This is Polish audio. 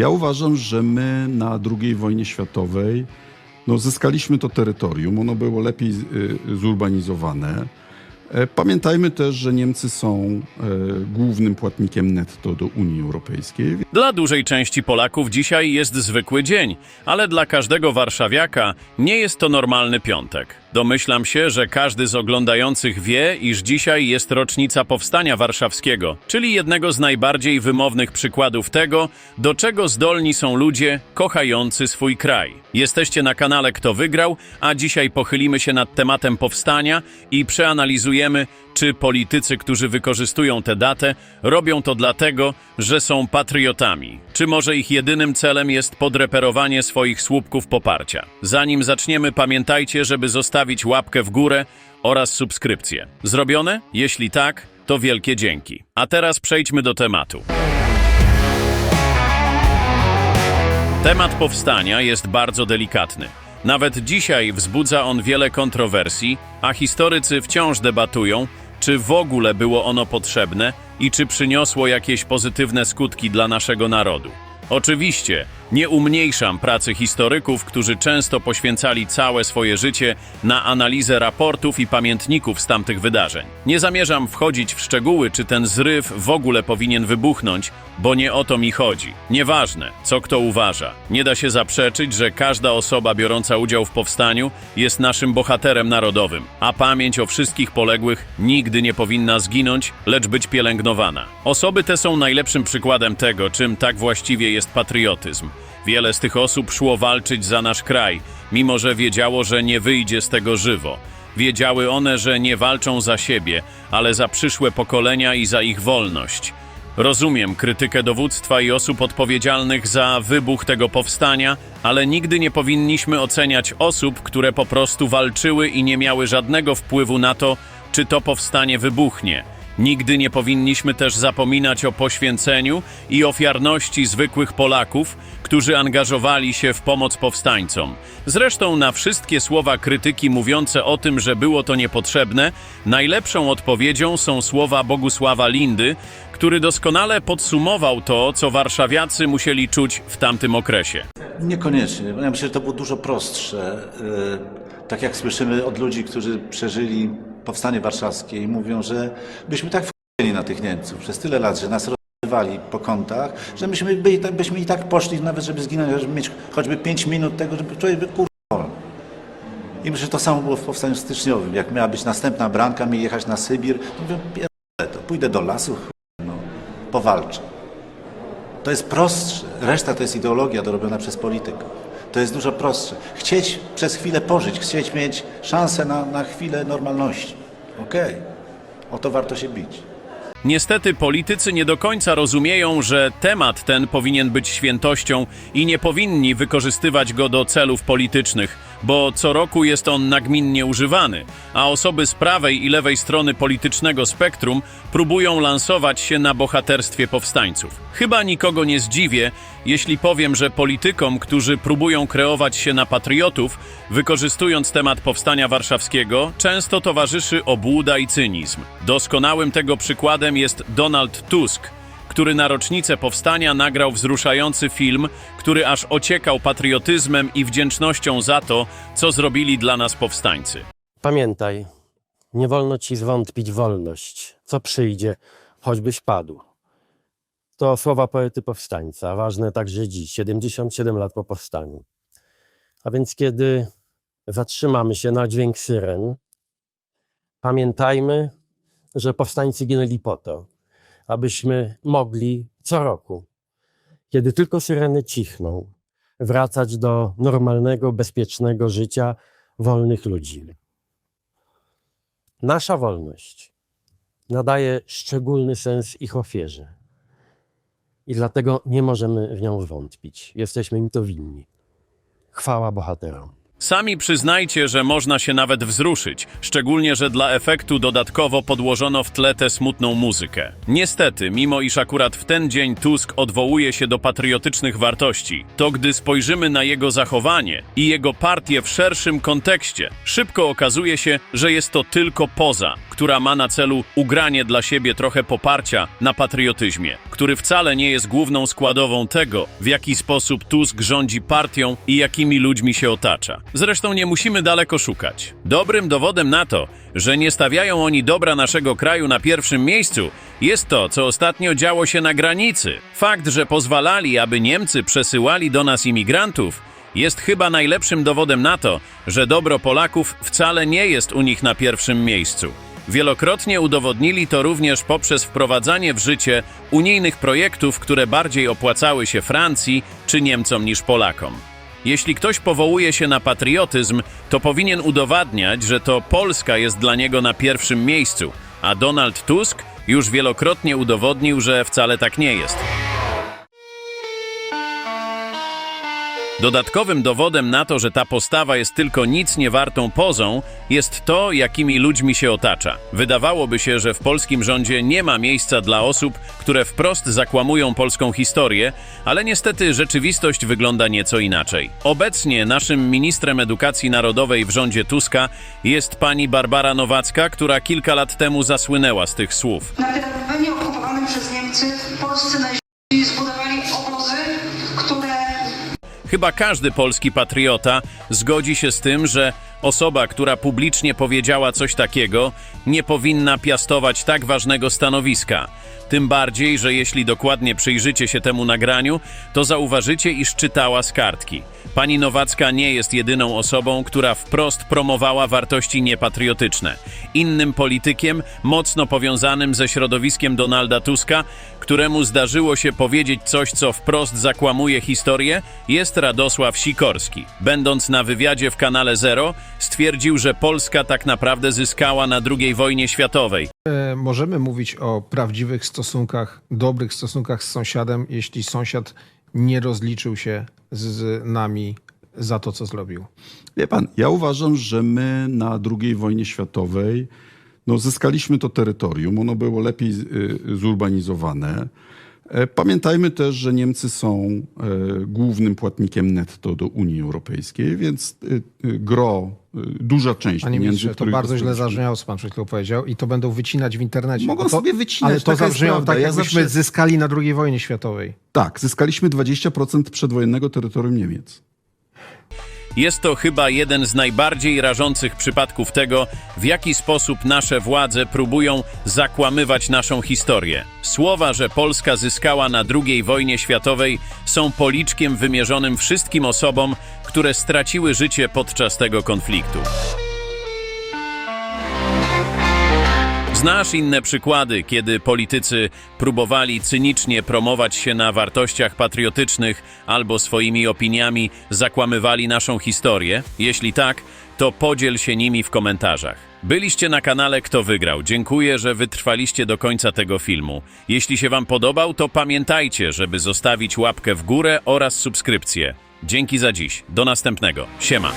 Ja uważam, że my na II wojnie światowej no, zyskaliśmy to terytorium. Ono było lepiej y, zurbanizowane. E, Pamiętajmy też, że Niemcy są e, głównym płatnikiem netto do Unii Europejskiej, Dla dużej części Polaków dzisiaj jest zwykły dzień, ale dla każdego warszawiaka nie jest to normalny piątek. Domyślam się, że każdy z oglądających wie, iż dzisiaj jest rocznica Powstania Warszawskiego, czyli jednego z najbardziej wymownych przykładów tego, do czego zdolni są ludzie kochający swój kraj. Jesteście na kanale Kto Wygrał, a dzisiaj pochylimy się nad tematem powstania i przeanalizujemy, czy politycy, którzy wykorzystują tę datę, robią to dlatego, że są patriotami? Czy może ich jedynym celem jest podreperowanie swoich słupków poparcia? Zanim zaczniemy, pamiętajcie, żeby zostawić łapkę w górę oraz subskrypcję. Zrobione? Jeśli tak, to wielkie dzięki. A teraz przejdźmy do tematu. Temat powstania jest bardzo delikatny. Nawet dzisiaj wzbudza on wiele kontrowersji, a historycy wciąż debatują, czy w ogóle było ono potrzebne i czy przyniosło jakieś pozytywne skutki dla naszego narodu. Oczywiście, nie umniejszam pracy historyków, którzy często poświęcali całe swoje życie na analizę raportów i pamiętników z tamtych wydarzeń. Nie zamierzam wchodzić w szczegóły, czy ten zryw w ogóle powinien wybuchnąć, bo nie o to mi chodzi. Nieważne, co kto uważa. Nie da się zaprzeczyć, że każda osoba biorąca udział w powstaniu jest naszym bohaterem narodowym, a pamięć o wszystkich poległych nigdy nie powinna zginąć, lecz być pielęgnowana. Osoby te są najlepszym przykładem tego, czym tak właściwie jest patriotyzm. Wiele z tych osób szło walczyć za nasz kraj, mimo że wiedziało, że nie wyjdzie z tego żywo. Wiedziały one, że nie walczą za siebie, ale za przyszłe pokolenia i za ich wolność. Rozumiem krytykę dowództwa i osób odpowiedzialnych za wybuch tego powstania, ale nigdy nie powinniśmy oceniać osób, które po prostu walczyły i nie miały żadnego wpływu na to, czy to powstanie wybuchnie. Nigdy nie powinniśmy też zapominać o poświęceniu i ofiarności zwykłych Polaków, którzy angażowali się w pomoc powstańcom. Zresztą na wszystkie słowa krytyki mówiące o tym, że było to niepotrzebne, najlepszą odpowiedzią są słowa Bogusława Lindy, który doskonale podsumował to, co warszawiacy musieli czuć w tamtym okresie. Niekoniecznie. Ja myślę, że to było dużo prostsze. Yy, Tak jak słyszymy od ludzi, którzy przeżyli powstanie warszawskie i mówią, że byśmy tak wkurzyli na tych Niemców przez tyle lat, że nas rozrywali po kątach, że myśmy, tak- byśmy i tak poszli nawet, żeby zginąć, żeby mieć choćby 5 minut tego, żeby człowiek by kurwa. I myślę, że to samo było w powstaniu styczniowym. Jak miała być następna bramka, mieli jechać na Sybir, to mówię, pierdolę to, pójdę do lasu, no, powalczę. To jest prostsze. Reszta to jest ideologia dorobiona przez polityków. To jest dużo prostsze. Chcieć przez chwilę pożyć, chcieć mieć szansę na, na chwilę normalności. Okej. O to warto się bić. Niestety politycy nie do końca rozumieją, że temat ten powinien być świętością i nie powinni wykorzystywać go do celów politycznych, bo co roku jest on nagminnie używany, a osoby z prawej i lewej strony politycznego spektrum próbują lansować się na bohaterstwie powstańców. Chyba nikogo nie zdziwię, jeśli powiem, że politykom, którzy próbują kreować się na patriotów, wykorzystując temat powstania warszawskiego, często towarzyszy obłuda i cynizm. Doskonałym tego przykładem jest Donald Tusk, który na rocznicę powstania nagrał wzruszający film, który aż ociekał patriotyzmem i wdzięcznością za to, co zrobili dla nas powstańcy. Pamiętaj, nie wolno ci zwątpić wolność. Co przyjdzie, choćbyś padł. To słowa poety powstańca, ważne także dziś, 77 lat po powstaniu. A więc kiedy zatrzymamy się na dźwięk syren, pamiętajmy, że powstańcy ginęli po to, abyśmy mogli co roku, kiedy tylko syreny cichną, wracać do normalnego, bezpiecznego życia wolnych ludzi. Nasza wolność nadaje szczególny sens ich ofierze. I dlatego nie możemy w nią wątpić. Jesteśmy im to winni. Chwała bohaterom. Sami przyznajcie, że można się nawet wzruszyć, szczególnie, że dla efektu dodatkowo podłożono w tle tę smutną muzykę. Niestety, mimo iż akurat w ten dzień Tusk odwołuje się do patriotycznych wartości, to gdy spojrzymy na jego zachowanie i jego partię w szerszym kontekście, szybko okazuje się, że jest to tylko poza, która ma na celu ugranie dla siebie trochę poparcia na patriotyzmie, który wcale nie jest główną składową tego, w jaki sposób Tusk rządzi partią i jakimi ludźmi się otacza. Zresztą nie musimy daleko szukać. Dobrym dowodem na to, że nie stawiają oni dobra naszego kraju na pierwszym miejscu, jest to, co ostatnio działo się na granicy. Fakt, że pozwalali, aby Niemcy przesyłali do nas imigrantów, jest chyba najlepszym dowodem na to, że dobro Polaków wcale nie jest u nich na pierwszym miejscu. Wielokrotnie udowodnili to również poprzez wprowadzanie w życie unijnych projektów, które bardziej opłacały się Francji czy Niemcom niż Polakom. Jeśli ktoś powołuje się na patriotyzm, to powinien udowadniać, że to Polska jest dla niego na pierwszym miejscu, a Donald Tusk już wielokrotnie udowodnił, że wcale tak nie jest. Dodatkowym dowodem na to, że ta postawa jest tylko nic nie wartą pozą, jest to, jakimi ludźmi się otacza. Wydawałoby się, że w polskim rządzie nie ma miejsca dla osób, które wprost zakłamują polską historię, ale niestety rzeczywistość wygląda nieco inaczej. Obecnie naszym ministrem edukacji narodowej w rządzie Tuska jest pani Barbara Nowacka, która kilka lat temu zasłynęła z tych słów. Na terenie okupowanym przez Niemcy zbudowali obozy, które Chyba każdy polski patriota zgodzi się z tym, że osoba, która publicznie powiedziała coś takiego, nie powinna piastować tak ważnego stanowiska. Tym bardziej, że jeśli dokładnie przyjrzycie się temu nagraniu, to zauważycie, iż czytała z kartki. Pani Nowacka nie jest jedyną osobą, która wprost promowała wartości niepatriotyczne. Innym politykiem, mocno powiązanym ze środowiskiem Donalda Tuska, któremu zdarzyło się powiedzieć coś, co wprost zakłamuje historię, jest Radosław Sikorski. Będąc na wywiadzie w kanale Zero, stwierdził, że Polska tak naprawdę zyskała na II wojnie światowej. E, Możemy mówić o prawdziwych stosunkach, dobrych stosunkach z sąsiadem, jeśli sąsiad nie rozliczył się z nami za to, co zrobił. Wie pan, ja uważam, że my na II wojnie światowej no, zyskaliśmy to terytorium. Ono było lepiej y, zurbanizowane. E, Pamiętajmy też, że Niemcy są e, głównym płatnikiem netto do Unii Europejskiej, więc y, gro, duża część Panie pieniędzy, to bardzo źle zabrzmiało, co pan przed chwilą powiedział i to będą wycinać w internecie. Mogą Bo to, sobie wycinać, Ale to zabrzmiało tak, Ja jakbyśmy zawsze- zyskali na II wojnie światowej. Tak, zyskaliśmy 20% przedwojennego terytorium Niemiec. Jest to chyba jeden z najbardziej rażących przypadków tego, w jaki sposób nasze władze próbują zakłamywać naszą historię. Słowa, że Polska zyskała na II wojnie światowej, są policzkiem wymierzonym wszystkim osobom, które straciły życie podczas tego konfliktu. Znasz inne przykłady, kiedy politycy próbowali cynicznie promować się na wartościach patriotycznych albo swoimi opiniami zakłamywali naszą historię? Jeśli tak, to podziel się nimi w komentarzach. Byliście na kanale Kto Wygrał. Dziękuję, że wytrwaliście do końca tego filmu. Jeśli się Wam podobał, to pamiętajcie, żeby zostawić łapkę w górę oraz subskrypcję. Dzięki za dziś. Do następnego. Siema.